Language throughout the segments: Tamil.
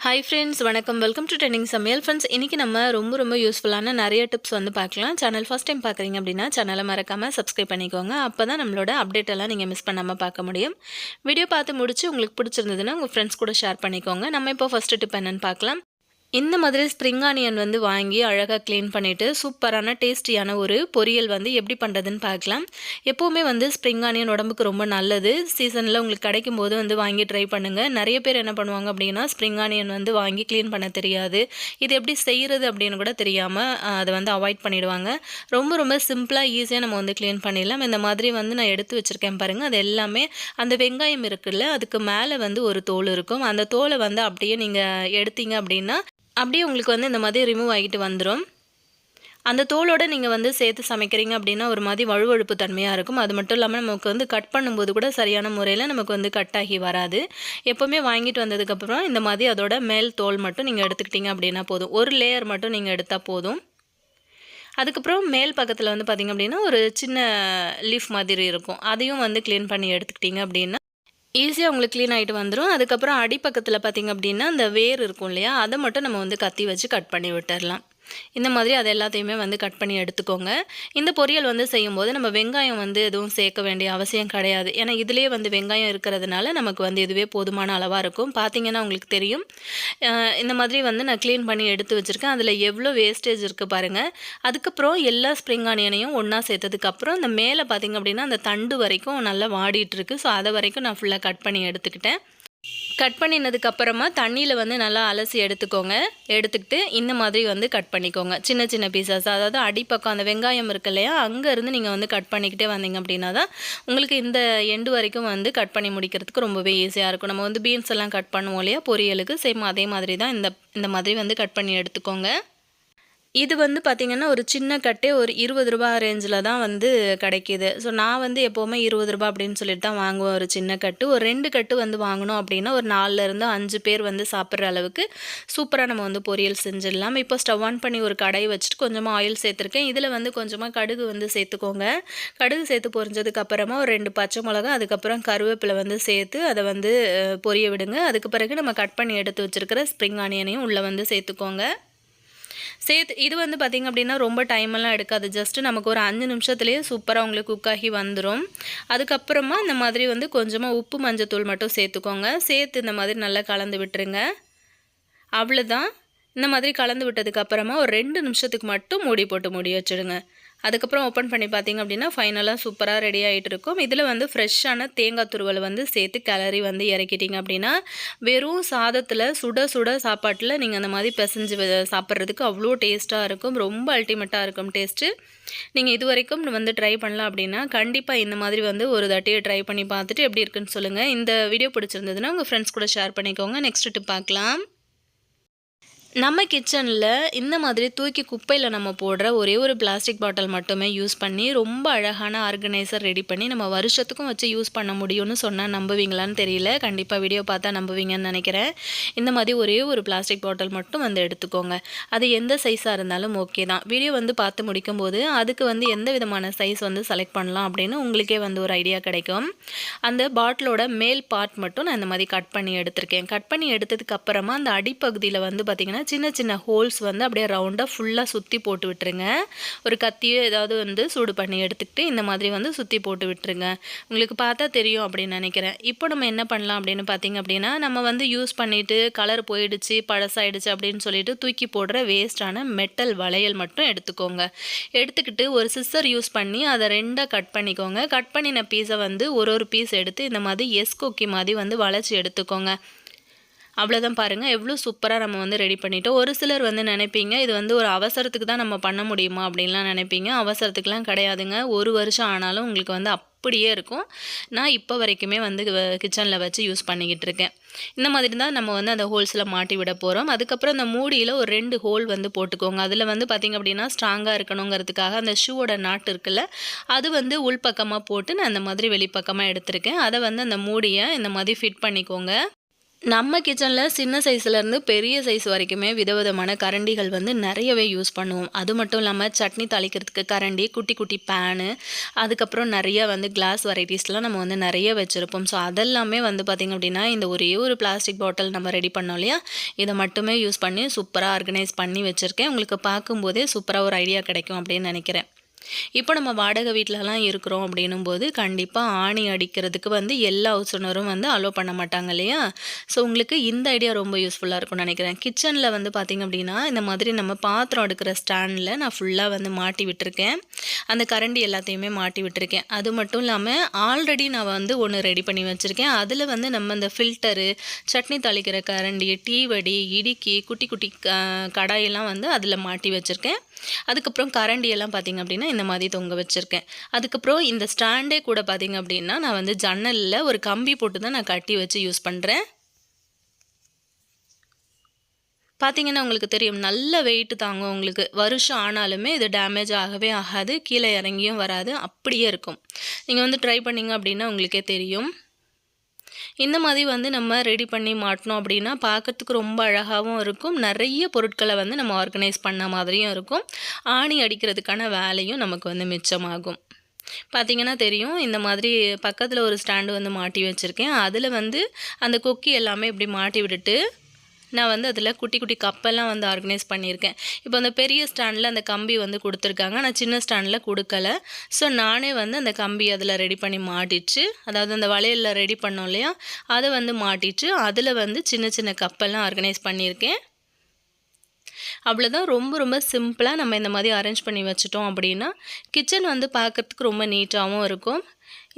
ஹாய் ஃப்ரெண்ட்ஸ் வணக்கம். வெல்கம் டு ட்ரெண்டிங் சமையல் ஃப்ரெண்ட்ஸ் இன்றைக்கி நம்ம ரொம்ப ரொம்ப யூஸ்ஃபுல்லான நிறைய டிப்ஸ் வந்து பார்க்கலாம். சேனல் ஃபஸ்ட் டைம் பார்க்குறீங்க அப்படின்னா சேனலை மறக்காமல் சப்ஸ்கிரைப் பண்ணிக்கோங்க. அப்போ தான் நம்மளோட அப்டேட் எல்லாம் நீங்கள் மிஸ் பண்ணாமல் பார்க்க முடியும். வீடியோ பார்த்து முடிச்சு உங்களுக்கு பிடிச்சிருந்ததுன்னா உங்கள் ஃப்ரெண்ட்ஸ் கூட ஷேர் பண்ணிக்கோங்க. நம்ம இப்போ ஃபஸ்ட்டு டிப் என்னென்னு பார்க்கலாம். இந்த மாதிரி ஸ்ப்ரிங் ஆனியன் வந்து வாங்கி அழகாக க்ளீன் பண்ணிவிட்டு சூப்பரான டேஸ்டியான ஒரு பொரியல் வந்து எப்படி பண்ணுறதுன்னு பார்க்கலாம். எப்போவுமே வந்து ஸ்ப்ரிங் ஆனியன் உடம்புக்கு ரொம்ப நல்லது. சீசனில் உங்களுக்கு கிடைக்கும் போது வந்து வாங்கி ட்ரை பண்ணுங்கள் நிறைய பேர் என்ன பண்ணுவாங்க அப்படின்னா ஸ்ப்ரிங் ஆனியன் வந்து வாங்கி க்ளீன் பண்ண தெரியாது. இது எப்படி செய்கிறது அப்படின்னு கூட தெரியாமல் அதை வந்து அவாய்ட் பண்ணிவிடுவாங்க ரொம்ப ரொம்ப சிம்பிளாக ஈஸியாக நம்ம வந்து க்ளீன் பண்ணிடலாம். இந்த மாதிரி வந்து நான் எடுத்து வச்சுருக்கேன் பாருங்கள் அது எல்லாமே அந்த வெங்காயம் இருக்குல்ல அதுக்கு மேலே வந்து ஒரு தோல் இருக்கும். அந்த தோலை வந்து அப்படியே நீங்கள் எடுத்தீங்க அப்படின்னா அப்படியே உங்களுக்கு வந்து இந்த மாதிரி ரிமூவ் ஆகிட்டு வந்துடும் அந்த தோலோடு நீங்கள் வந்து சேர்த்து சமைக்கிறீங்க அப்படின்னா ஒரு மாதிரி வழுவழுப்பு தன்மையாக இருக்கும். அது மட்டும் இல்லாமல் நமக்கு வந்து கட் பண்ணும்போது கூட சரியான முறையில் நமக்கு வந்து கட் ஆகி வராது. எப்போவுமே வாங்கிட்டு வந்ததுக்கப்புறம் இந்த மாதிரி அதோட மேல் தோல் மட்டும் நீங்கள் எடுத்துக்கிட்டீங்க அப்படின்னா போதும். ஒரு லேயர் மட்டும் நீங்கள் எடுத்தால் போதும். அதுக்கப்புறம் மேல் பக்கத்தில் வந்து பார்த்திங்க அப்படின்னா ஒரு சின்ன லீஃப் மாதிரி இருக்கும். அதையும் வந்து க்ளீன் பண்ணி எடுத்துக்கிட்டிங்க அப்படின்னா ஈஸியாக உங்களுக்கு க்ளீன் ஆகிட்டு வந்துடும் அதுக்கப்புறம் அடிப்பக்கத்தில் பார்த்திங்க அப்படின்னா அந்த வேர் இருக்கும் இல்லையா? அதை மட்டும் நம்ம வந்து கத்தி வச்சு கட் பண்ணி விட்டுடலாம் இந்த மாதிரி அது எல்லாத்தையுமே வந்து கட் பண்ணி எடுத்துக்கோங்க. இந்த பொரியல் வந்து செய்யும்போது நம்ம வெங்காயம் வந்து எதுவும் சேர்க்க வேண்டிய அவசியம் கிடையாது. ஏன்னா இதுலேயே வந்து வெங்காயம் இருக்கிறதுனால நமக்கு வந்து இதுவே போதுமான அளவாக இருக்கும். பார்த்தீங்கன்னா உங்களுக்கு தெரியும். இந்த மாதிரி வந்து நான் க்ளீன் பண்ணி எடுத்து வச்சுருக்கேன். அதில் எவ்வளோ வேஸ்டேஜ் இருக்குது பாருங்கள் அதுக்கப்புறம் எல்லா ஸ்ப்ரிங் ஆனியனையும் ஒன்றா சேர்த்ததுக்கப்புறம் இந்த மேலே பார்த்திங்க அப்படின்னா அந்த தண்டு வரைக்கும் நல்லா வாடிட்டுருக்கு ஸோ அதை வரைக்கும் நான் ஃபுல்லாக கட் பண்ணி எடுத்துக்கிட்டேன். கட் பண்ணினதுக்கப்புறமா தண்ணியில் வந்து நல்லா அலசி எடுத்துக்கோங்க. எடுத்துக்கிட்டு இந்த மாதிரி வந்து கட் பண்ணிக்கோங்க. சின்ன சின்ன பீசஸ் அதாவது அடிப்பக்கம் அந்த வெங்காயம் இருக்கு இல்லையா? அங்கேருந்து நீங்கள் வந்து கட் பண்ணிக்கிட்டே வந்தீங்க அப்படின்னா தான் உங்களுக்கு இந்த எண்டு வரைக்கும் வந்து கட் பண்ணி முடிக்கிறதுக்கு ரொம்பவே ஈஸியாக இருக்கும். நம்ம வந்து பீன்ஸ் எல்லாம் கட் பண்ணுவோம் இல்லையா? பொரியலுக்கு. சேம் அதே மாதிரி தான் இந்த இந்த மாதிரி வந்து கட் பண்ணி எடுத்துக்கோங்க. இது வந்து பார்த்திங்கன்னா ஒரு சின்ன கட்டே ஒரு இருபது ரூபா ரேஞ்சில் தான் வந்து கிடைக்கிது. ஸோ நான் வந்து எப்போவுமே இருபது ரூபா அப்படின்னு சொல்லிட்டு தான் வாங்குவேன் ஒரு சின்ன கட்டு. ஒரு ரெண்டு கட்டு வந்து வாங்கினோம் அப்படின்னா ஒரு நாலுலேருந்து அஞ்சு பேர் வந்து சாப்பிட்ற அளவுக்கு சூப்பராக நம்ம வந்து பொரியல் செஞ்சிடலாம். இப்போ ஸ்டவ் ஆன் பண்ணி ஒரு கடை வச்சுட்டு கொஞ்சமாக ஆயில் சேர்த்துருக்கேன். இதில் வந்து கொஞ்சமாக கடுகு வந்து சேர்த்துக்கோங்க. கடுகு சேர்த்து பொரிஞ்சதுக்கு அப்புறமா ஒரு ரெண்டு பச்சை மிளகா அதுக்கப்புறம் கருவேப்பிலை வந்து சேர்த்து அதை வந்து பொரிய விடுங்க. அதுக்கு பிறகு நம்ம கட் பண்ணி எடுத்து வச்சுருக்கிற ஸ்ப்ரிங் ஆனியனையும் உள்ளே வந்து சேர்த்துக்கோங்க. சேர்த்து இது வந்து பார்த்திங்க அப்படின்னா ரொம்ப டைமெல்லாம் எடுக்காது. ஜஸ்ட்டு நமக்கு ஒரு அஞ்சு நிமிஷத்துலேயே சூப்பராக உங்களுக்கு குக் ஆகி வந்துடும் அதுக்கப்புறமா இந்த மாதிரி வந்து கொஞ்சமாக உப்பு மஞ்சத்தூள் மட்டும் சேர்த்துக்கோங்க. சேர்த்து இந்த மாதிரி நல்லா கலந்து விட்டுருங்க. அவ்வளோதான் இந்த மாதிரி கலந்து விட்டதுக்கப்புறமா ஒரு ரெண்டு நிமிஷத்துக்கு மட்டும் மூடி போட்டு மூடி வச்சுடுங்க. அதுக்கப்புறம் ஓப்பன் பண்ணி பார்த்தீங்க அப்படின்னா ஃபைனலாக சூப்பராக ரெடி ஆகிட்டு இருக்கும். இதில் வந்து ஃப்ரெஷ்ஷான தேங்காய் துருவல் வந்து சேர்த்து கிளறி வந்து இறக்கிட்டிங்க அப்படின்னா வெறும் சாதத்தில் சுட சுட சாப்பாட்டில் நீங்கள் அந்த மாதிரி பிசைஞ்சு சாப்பிட்றதுக்கு அவ்வளோ டேஸ்ட்டாக இருக்கும். ரொம்ப அல்டிமேட்டாக இருக்கும் டேஸ்ட்டு நீங்கள் இது வரைக்கும் வந்து ட்ரை பண்ணலாம் அப்படின்னா கண்டிப்பாக இந்த மாதிரி வந்து ஒரு தட்டியை ட்ரை பண்ணி பார்த்துட்டு எப்படி இருக்குன்னு சொல்லுங்கள் இந்த வீடியோ பிடிச்சிருந்ததுன்னா உங்கள் ஃப்ரெண்ட்ஸ் கூட ஷேர் பண்ணிக்கோங்க. நெக்ஸ்ட் பார்க்கலாம். நம்ம கிச்சனில் இந்த மாதிரி தூக்கி குப்பையில் நம்ம போடுற ஒரே ஒரு பிளாஸ்டிக் பாட்டில் மட்டுமே யூஸ் பண்ணி ரொம்ப அழகான ஆர்கனைசர் ரெடி பண்ணி நம்ம வருஷத்துக்கும் வச்சு யூஸ் பண்ண முடியும்னு சொன்னால் நம்புவீங்களான்னு தெரியல. கண்டிப்பாக வீடியோ பார்த்தா நம்புவீங்கன்னு நினைக்கிறேன். இந்த மாதிரி ஒரே ஒரு பிளாஸ்டிக் பாட்டில் மட்டும் வந்து எடுத்துக்கோங்க. அது எந்த சைஸாக இருந்தாலும் ஓகே தான். வீடியோ வந்து பார்த்து முடிக்கும்போது அதுக்கு வந்து எந்த விதமான சைஸ் வந்து செலக்ட் பண்ணலாம் அப்படின்னு உங்களுக்கே வந்து ஒரு ஐடியா கிடைக்கும். அந்த பாட்டிலோட மேல் பார்ட் மட்டும் நான் இந்த மாதிரி கட் பண்ணி எடுத்திருக்கேன். கட் பண்ணி எடுத்ததுக்கு அப்புறமா அந்த அடிப்பகுதியில் வந்து பார்த்திங்கன்னா சின்ன சின்ன ஹோல்ஸ் வந்து அப்படியே ரவுண்டாக ஃபுல்லாக சுற்றி போட்டு விட்டுருங்க. ஒரு கத்தியோ ஏதாவது வந்து சூடு பண்ணி எடுத்துக்கிட்டு இந்த மாதிரி வந்து சுற்றி போட்டு விட்டுருங்க. உங்களுக்கு பார்த்தா தெரியும் அப்படின்னு நினைக்கிறேன். இப்போ நம்ம என்ன பண்ணலாம் அப்படின்னு பார்த்தீங்க அப்படின்னா நம்ம வந்து யூஸ் பண்ணிவிட்டு கலர் போயிடுச்சு பழசாயிடுச்சு அப்படின்னு சொல்லிட்டு தூக்கி போடுற வேஸ்டான மெட்டல் வளையல் மட்டும் எடுத்துக்கோங்க. எடுத்துக்கிட்டு ஒரு சிஸ்டர் யூஸ் பண்ணி அதை ரெண்டாக கட் பண்ணிக்கோங்க. கட் பண்ணின பீஸை வந்து ஒரு ஒரு பீஸ் எடுத்து இந்த மாதிரி எஸ் கொக்கி மாதிரி வந்து வளைச்சி எடுத்துக்கோங்க. அவ்வளோதான் பாருங்கள் எவ்வளோ சூப்பராக நம்ம வந்து ரெடி பண்ணிட்டோம் ஒரு சிலர் வந்து நினைப்பீங்க இது வந்து ஒரு அவசரத்துக்கு தான் நம்ம பண்ண முடியுமா அப்படின்லாம் நினைப்பீங்க. அவசரத்துக்குலாம் கிடையாதுங்க. ஒரு வருஷம் ஆனாலும் உங்களுக்கு வந்து அப்படியே இருக்கும். நான் இப்போ வரைக்குமே வந்து கிச்சனில் வச்சு யூஸ் பண்ணிக்கிட்டு இருக்கேன். இந்த மாதிரி தான் நம்ம வந்து அந்த ஹோல்ஸில் மாட்டி விட போகிறோம் அதுக்கப்புறம் அந்த மூடியில் ஒரு ரெண்டு ஹோல் வந்து போட்டுக்கோங்க. அதில் வந்து பார்த்திங்க அப்படின்னா ஸ்ட்ராங்காக இருக்கணுங்கிறதுக்காக அந்த ஷூவோட நாட்டு இருக்குல்ல அது வந்து உள்பக்கமாக போட்டு நான் அந்த மாதிரி வெளிப்பக்கமாக எடுத்திருக்கேன். அதை வந்து அந்த மூடியை இந்த மாதிரி ஃபிட் பண்ணிக்கோங்க. நம்ம கிச்சனில் சின்ன சைஸ்லேருந்து பெரிய சைஸ் வரைக்குமே விதவிதமான கரண்டிகள் வந்து நிறையவே யூஸ் பண்ணுவோம். அது மட்டும் இல்லாமல் சட்னி தாளிக்கிறதுக்கு கரண்டி குட்டி குட்டி பேனு அதுக்கப்புறம் நிறைய வந்து கிளாஸ் வெரைட்டிஸ்லாம் நம்ம வந்து நிறைய வச்சுருப்போம். ஸோ அதெல்லாமே வந்து பார்த்திங்க அப்படின்னா இந்த ஒரே ஒரு பிளாஸ்டிக் பாட்டில் நம்ம ரெடி பண்ணோம் இல்லையா? இதை மட்டுமே யூஸ் பண்ணி சூப்பராக ஆர்கனைஸ் பண்ணி வச்சுருக்கேன். உங்களுக்கு பார்க்கும்போதே சூப்பராக ஒரு ஐடியா கிடைக்கும் அப்படின்னு நினைக்கிறேன். இப்போ நம்ம வாடகை வீட்டிலலாம் இருக்கிறோம் அப்படின்னும் போது கண்டிப்பாக ஆணி அடிக்கிறதுக்கு வந்து எல்லா ஹவுஸ் ஓனரும் வந்து அலோவ் பண்ண மாட்டாங்க இல்லையா? ஸோ உங்களுக்கு இந்த ஐடியா ரொம்ப யூஸ்ஃபுல்லாக இருக்கும்னு நினைக்கிறேன். கிச்சனில் வந்து பார்த்திங்க அப்படின்னா இந்த மாதிரி நம்ம பாத்திரம் எடுக்கிற ஸ்டாண்டில் நான் ஃபுல்லாக வந்து மாட்டி விட்டுருக்கேன். அந்த கரண்டி எல்லாத்தையுமே மாட்டி விட்டுருக்கேன். அது மட்டும் இல்லாமல் ஆல்ரெடி நான் வந்து ஒன்று ரெடி பண்ணி வச்சுருக்கேன். அதில் வந்து நம்ம இந்த ஃபில்டரு சட்னி தாளிக்கிற கரண்டி டீ வடி இடுக்கி குட்டி குட்டி கடாயெல்லாம் வந்து அதில் மாட்டி வச்சுருக்கேன். அதுக்கப்புறம் கரண்டி எல்லாம் பார்த்திங்க அப்படின்னா இந்த மாதிரி தொங்க வச்சுருக்கேன். அதுக்கப்புறம் இந்த ஸ்டாண்டே கூட பார்த்திங்க அப்படின்னா நான் வந்து ஜன்னலில் ஒரு கம்பி போட்டு தான் நான் கட்டி வச்சு யூஸ் பண்ணுறேன் பார்த்தீங்கன்னா உங்களுக்கு தெரியும் நல்ல வெயிட் தாங்கும் உங்களுக்கு. வருஷம் ஆனாலுமே இது டேமேஜ் ஆகவே ஆகாது கீழே இறங்கியும் வராது அப்படியே இருக்கும். நீங்கள் வந்து ட்ரை பண்ணிங்க அப்படின்னா உங்களுக்கே தெரியும். இந்த மாதிரி வந்து நம்ம ரெடி பண்ணி மாட்டினோம் அப்படின்னா பார்க்கறதுக்கு ரொம்ப அழகாகவும் இருக்கும். நிறைய பொருட்களை வந்து நம்ம ஆர்கனைஸ் பண்ண மாதிரியும் இருக்கும். ஆணி அடிக்கிறதுக்கான வேலையும் நமக்கு வந்து மிச்சமாகும். பார்த்திங்கன்னா தெரியும் இந்த மாதிரி பக்கத்தில் ஒரு ஸ்டாண்டு வந்து மாட்டி வச்சுருக்கேன். அதில் வந்து அந்த கொக்கி எல்லாமே இப்படி மாட்டி விட்டுட்டு நான் வந்து அதில் குட்டி குட்டி கப்பெல்லாம் வந்து ஆர்கனைஸ் பண்ணியிருக்கேன். இப்போ அந்த பெரிய ஸ்டாண்டில் அந்த கம்பி வந்து கொடுத்துருக்காங்க. நான் சின்ன ஸ்டாண்டில் கொடுக்கல. ஸோ நானே வந்து அந்த கம்பி அதில் ரெடி பண்ணி மாட்டிச்சு. அதாவது அந்த வளையலில் ரெடி பண்ணோம் இல்லையா? அதை வந்து மாட்டிச்சு. அதில் வந்து சின்ன சின்ன கப்பெல்லாம் ஆர்கனைஸ் பண்ணியிருக்கேன். அவ்வளோதான் ரொம்ப ரொம்ப சிம்பிளாக நம்ம இந்த மாதிரி அரேஞ்ச் பண்ணி வச்சுட்டோம் அப்படின்னா கிச்சன் வந்து பார்க்குறதுக்கு ரொம்ப நீட்டாகவும் இருக்கும்.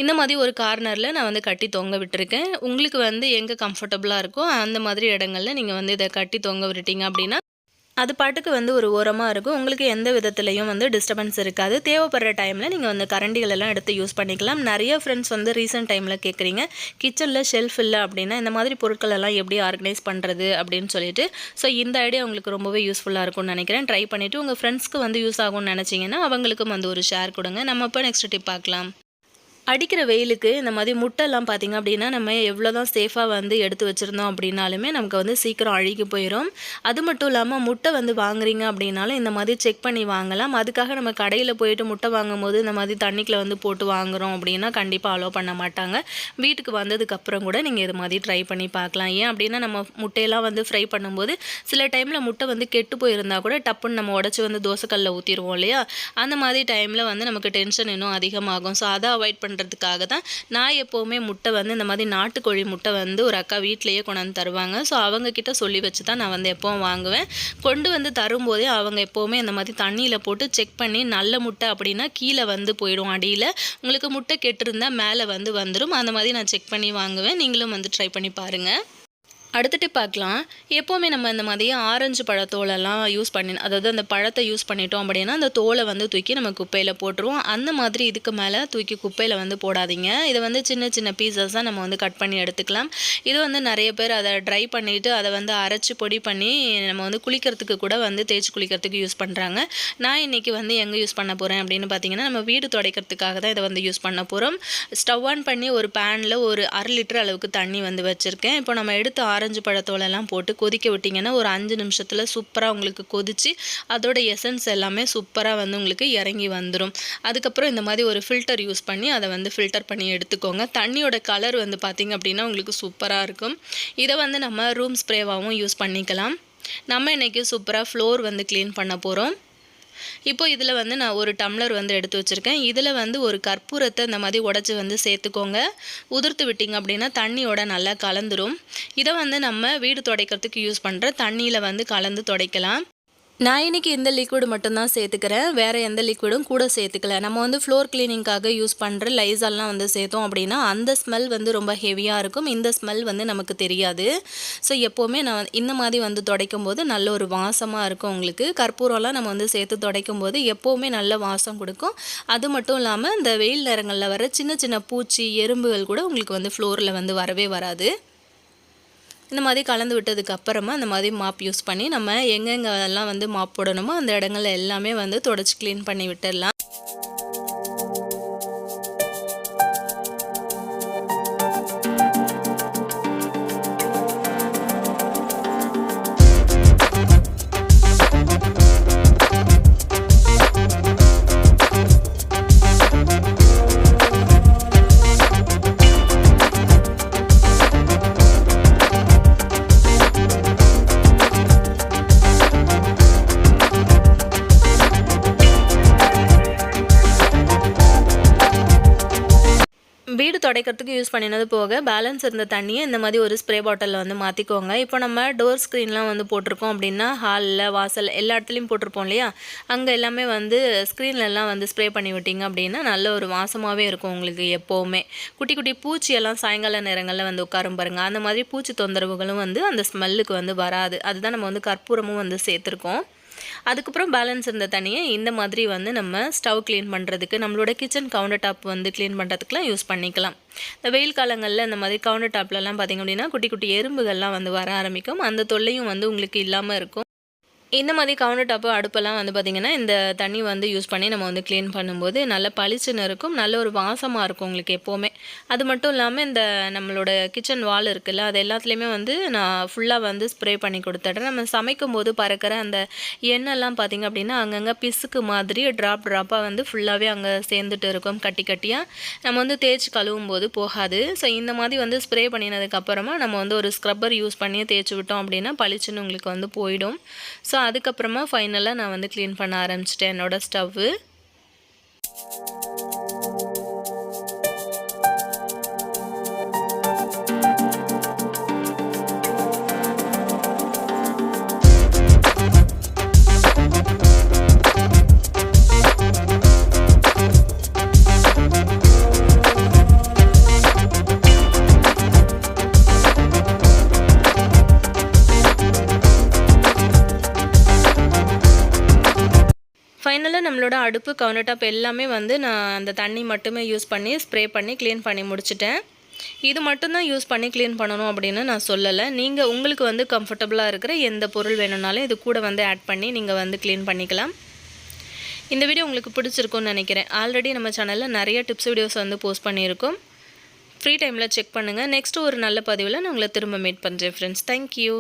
இந்த மாதிரி ஒரு கார்னரில் நான் வந்து கட்டி தொங்க விட்டுருக்கேன். உங்களுக்கு வந்து எங்கே கம்ஃபர்டபுளாக இருக்கோ அந்த மாதிரி இடங்களில் நீங்கள் வந்து இதை கட்டி தொங்க விட்டுட்டீங்க அப்படின்னா அது பாட்டுக்கு வந்து ஒரு ஓரமாக இருக்கும். உங்களுக்கு எந்த விதத்துலையும் வந்து டிஸ்டர்பன்ஸ் இருக்காது. தேவைப்படுற டைமில் நீங்கள் வந்து கரண்டிகள் எல்லாம் எடுத்து யூஸ் பண்ணிக்கலாம். நிறைய ஃப்ரெண்ட்ஸ் வந்து ரீசெண்ட் டைமில் கேட்குறீங்க கிச்சனில் ஷெல்ஃப் இல்லை அப்படின்னா இந்த மாதிரி பொருட்கள் எல்லாம் எப்படி ஆர்கனைஸ் பண்ணுறது அப்படின்னு சொல்லிட்டு. ஸோ இந்த ஐடியா உங்களுக்கு ரொம்பவே யூஸ்ஃபுல்லாக இருக்கும்னு நினைக்கிறேன். ட்ரை பண்ணிவிட்டு உங்கள் ஃப்ரெண்ட்ஸ்க்கு வந்து யூஸ் ஆகும்னு நினச்சிங்கன்னா அவங்களுக்கும் வந்து ஒரு ஷேர் கொடுங்க. நம்ம இப்போ நெக்ஸ்ட் டிப் பார்க்கலாம். அடிக்கிற வெயிலுக்கு இந்த மாதிரி முட்டைலாம் பார்த்திங்க அப்படின்னா நம்ம எவ்வளோ தான் சேஃபாக வந்து எடுத்து வச்சுருந்தோம் அப்படின்னாலுமே நமக்கு வந்து சீக்கிரம் அழுகி போயிடும் அது மட்டும் இல்லாமல் முட்டை வந்து வாங்குறீங்க அப்படின்னாலும் இந்த மாதிரி செக் பண்ணி வாங்கலாம். அதுக்காக நம்ம கடையில் போயிட்டு முட்டை வாங்கும் போது இந்த மாதிரி தண்ணிக்கில் வந்து போட்டு வாங்குகிறோம் அப்படின்னா கண்டிப்பாக அலோவ் பண்ண மாட்டாங்க. வீட்டுக்கு வந்ததுக்கப்புறம் கூட நீங்கள் இது மாதிரி ட்ரை பண்ணி பார்க்கலாம். ஏன் அப்படின்னா நம்ம முட்டையெல்லாம் வந்து ஃப்ரை பண்ணும்போது சில டைமில் முட்டை வந்து கெட்டு போயிருந்தால் கூட டப்புன்னு நம்ம உடச்சி வந்து தோசைக்கல்லில் ஊற்றிடுவோம் இல்லையா? அந்த மாதிரி டைமில் வந்து நமக்கு டென்ஷன் இன்னும் அதிகமாகும். ஸோ அதை அவாய்ட் பண்ண பண்ணுறதுக்காக தான் நான் எப்போவுமே முட்டை வந்து இந்த மாதிரி நாட்டுக்கோழி முட்டை வந்து ஒரு அக்கா வீட்லேயே கொண்டாந்து தருவாங்க. ஸோ அவங்கக்கிட்ட சொல்லி வச்சு தான் நான் வந்து எப்போவும் வாங்குவேன். கொண்டு வந்து தரும்போதே அவங்க எப்போவுமே இந்த மாதிரி தண்ணியில் போட்டு செக் பண்ணி நல்ல முட்டை அப்படின்னா கீழே வந்து போயிடும் அடியில். உங்களுக்கு முட்டை கெட்டிருந்தால் மேலே வந்து வந்துடும் அந்த மாதிரி நான் செக் பண்ணி வாங்குவேன். நீங்களும் வந்து ட்ரை பண்ணி பாருங்கள் அடுத்துட்டு பார்க்கலாம். எப்போவுமே நம்ம இந்த மாதிரி ஆரஞ்சு பழத்தோலெல்லாம் யூஸ் பண்ணி அதாவது அந்த பழத்தை யூஸ் பண்ணிட்டோம் அப்படின்னா அந்த தோலை வந்து தூக்கி நம்ம குப்பையில் போட்டுருவோம். அந்த மாதிரி இதுக்கு மேலே தூக்கி குப்பையில் வந்து போடாதீங்க. இதை வந்து சின்ன சின்ன பீசஸாக நம்ம வந்து கட் பண்ணி எடுத்துக்கலாம். இது வந்து நிறைய பேர் அதை ட்ரை பண்ணிவிட்டு அதை வந்து அரைச்சி பொடி பண்ணி நம்ம வந்து குளிக்கிறதுக்கு கூட வந்து தேய்ச்சி குளிக்கிறதுக்கு யூஸ் பண்ணுறாங்க நான் இன்றைக்கி வந்து எங்கே யூஸ் பண்ண போகிறேன் அப்படின்னு பார்த்தீங்கன்னா நம்ம வீடு துடைக்கிறதுக்காக தான் இதை வந்து யூஸ் பண்ண போகிறோம் ஸ்டவ் ஆன் பண்ணி ஒரு பேனில் ஒரு அரை லிட்டர் அளவுக்கு தண்ணி வந்து வச்சுருக்கேன். இப்போ நம்ம எடுத்து ஆர ஆரஞ்சு பழத்தோலெல்லாம் போட்டு கொதிக்க விட்டிங்கன்னா ஒரு அஞ்சு நிமிஷத்தில் சூப்பராக உங்களுக்கு கொதித்து அதோட எசன்ஸ் எல்லாமே சூப்பராக வந்து உங்களுக்கு இறங்கி வந்துடும் அதுக்கப்புறம் இந்த மாதிரி ஒரு ஃபில்டர் யூஸ் பண்ணி அதை வந்து ஃபில்டர் பண்ணி எடுத்துக்கோங்க. தண்ணியோட கலர் வந்து பார்த்திங்க அப்படின்னா உங்களுக்கு சூப்பராக இருக்கும். இதை வந்து நம்ம ரூம் ஸ்ப்ரேவாகவும் யூஸ் பண்ணிக்கலாம். நம்ம இன்றைக்கி சூப்பராக ஃப்ளோர் வந்து க்ளீன் பண்ண போகிறோம் இப்போ இதில் வந்து நான் ஒரு டம்ளர் வந்து எடுத்து வச்சுருக்கேன். இதில் வந்து ஒரு கற்பூரத்தை இந்த மாதிரி உடச்சி வந்து சேர்த்துக்கோங்க. உதிர்த்து விட்டிங்க அப்படின்னா தண்ணியோட நல்லா கலந்துரும். இதை வந்து நம்ம வீடு துடைக்கிறதுக்கு யூஸ் பண்ணுற தண்ணியில் வந்து கலந்து துடைக்கலாம். நான் இன்றைக்கி இந்த லிக்விட் மட்டும்தான் சேர்த்துக்கிறேன். வேறு எந்த லிக்விடும் கூட சேர்த்துக்கல. நம்ம வந்து ஃப்ளோர் க்ளீனிங்காக யூஸ் பண்ணுற லைசால்லாம் வந்து சேர்த்தோம் அப்படின்னா அந்த ஸ்மெல் வந்து ரொம்ப ஹெவியாக இருக்கும். இந்த ஸ்மெல் வந்து நமக்கு தெரியாது. ஸோ எப்போவுமே நான் இந்த மாதிரி வந்து துடைக்கும் போது நல்ல ஒரு வாசமாக இருக்கும் உங்களுக்கு. கற்பூரம்லாம் நம்ம வந்து சேர்த்து துடைக்கும் போது எப்போவுமே நல்ல வாசம் கொடுக்கும். அது மட்டும் இல்லாமல் இந்த வெயில் நேரங்களில் வர சின்ன சின்ன பூச்சி எறும்புகள் கூட உங்களுக்கு வந்து ஃப்ளோரில் வந்து வரவே வராது. இந்த மாதிரி கலந்து விட்டதுக்கு அப்புறமா அந்த மாதிரி மாப் யூஸ் பண்ணி நம்ம எங்கெங்கெல்லாம் வந்து மாப் போடணுமோ அந்த இடங்கள்ல எல்லாமே வந்து தொடச்சி க்ளீன் பண்ணி விட்டுடலாம். துடைக்கிறதுக்கு யூஸ் பண்ணினது போக பேலன்ஸ் இருந்த தண்ணியை இந்த மாதிரி ஒரு ஸ்ப்ரே பாட்டிலில் வந்து மாற்றிக்கோங்க இப்போ நம்ம டோர் ஸ்க்ரீன்லாம் வந்து போட்டிருக்கோம் அப்படின்னா ஹாலில் வாசல் எல்லா இடத்துலையும் போட்டிருப்போம் இல்லையா? அங்கே எல்லாமே வந்து ஸ்க்ரீன்லலாம் வந்து ஸ்ப்ரே பண்ணி விட்டிங்க அப்படின்னா நல்ல ஒரு வாசமாகவே இருக்கும் உங்களுக்கு எப்போவுமே. குட்டி குட்டி பூச்சியெல்லாம் சாயங்கால நேரங்களில் வந்து உட்காரும் பாருங்கள் அந்த மாதிரி பூச்சி தொந்தரவுகளும் வந்து அந்த ஸ்மெல்லுக்கு வந்து வராது. அதுதான் நம்ம வந்து கற்பூரமும் வந்து சேர்த்துருக்கோம். அதுக்கப்புறம் பேலன்ஸ் இருந்த தண்ணியை இந்த மாதிரி வந்து நம்ம ஸ்டவ் க்ளீன் பண்ணுறதுக்கு நம்மளோட கிச்சன் கவுண்டர் டாப் வந்து க்ளீன் பண்ணுறதுக்குலாம் யூஸ் பண்ணிக்கலாம். இந்த வெயில் காலங்களில் இந்த மாதிரி கவுண்டர் டாப்லலாம் பார்த்திங்க அப்படின்னா குட்டி குட்டி எறும்புகள்லாம் வந்து வர ஆரம்பிக்கும். அந்த தொல்லையும் வந்து உங்களுக்கு இல்லாமல் இருக்கும். இந்த மாதிரி கவுண்டர் டாப்பு அடுப்பெல்லாம் வந்து பார்த்திங்கன்னா இந்த தண்ணி வந்து யூஸ் பண்ணி நம்ம வந்து க்ளீன் பண்ணும்போது நல்ல பளிச்சுன்னு இருக்கும் நல்ல ஒரு வாசமாக இருக்கும் உங்களுக்கு எப்போவுமே. அது மட்டும் இல்லாமல் இந்த நம்மளோட கிச்சன் வால் இருக்குல்ல அது எல்லாத்துலேயுமே வந்து நான் ஃபுல்லாக வந்து ஸ்ப்ரே பண்ணி கொடுத்துட்றேன். நம்ம சமைக்கும் போது பறக்கிற அந்த எண்ணெய்லாம் பார்த்திங்க அப்படின்னா அங்கங்கே பிசுக்கு மாதிரி ட்ராப் ட்ராப்பாக வந்து ஃபுல்லாகவே அங்கே சேர்ந்துட்டு இருக்கும் கட்டி கட்டியாக நம்ம வந்து தேய்ச்சி கழுவும் போது போகாது. ஸோ இந்த மாதிரி வந்து ஸ்ப்ரே பண்ணினதுக்கப்புறமா நம்ம வந்து ஒரு ஸ்க்ரப்பர் யூஸ் பண்ணி தேய்ச்சி விட்டோம் அப்படின்னா பளிச்சுன்னு உங்களுக்கு வந்து போயிடும். ஸோ அதுக்கப்புறமா ஃபைனலாக நான் வந்து க்ளீன் பண்ண ஆரம்பிச்சிட்டேன் என்னோடய ஸ்டவ்வு ஃபைனலாக நம்மளோட அடுப்பு கவுண்டர் டாப் எல்லாமே வந்து நான் அந்த தண்ணி மட்டுமே யூஸ் பண்ணி ஸ்ப்ரே பண்ணி க்ளீன் பண்ணி முடிச்சிட்டேன். இது மட்டும்தான் யூஸ் பண்ணி க்ளீன் பண்ணணும் அப்படின்னு நான் சொல்லலை. நீங்கள் உங்களுக்கு வந்து கம்ஃபர்டபுளாக இருக்கிற எந்த பொருள் வேணும்னாலும் இது கூட வந்து ஆட் பண்ணி நீங்கள் வந்து க்ளீன் பண்ணிக்கலாம். இந்த வீடியோ உங்களுக்கு பிடிச்சிருக்கும்னு நினைக்கிறேன். ஆல்ரெடி நம்ம சேனலில் நிறைய டிப்ஸ் வீடியோஸ் வந்து போஸ்ட் பண்ணியிருக்கோம். ஃப்ரீ டைமில் செக் பண்ணுங்கள் நெக்ஸ்ட்டு ஒரு நல்ல பதிவில் நான் உங்களை திரும்ப மீட் பண்ணுறேன் ஃப்ரெண்ட்ஸ் தேங்க்யூ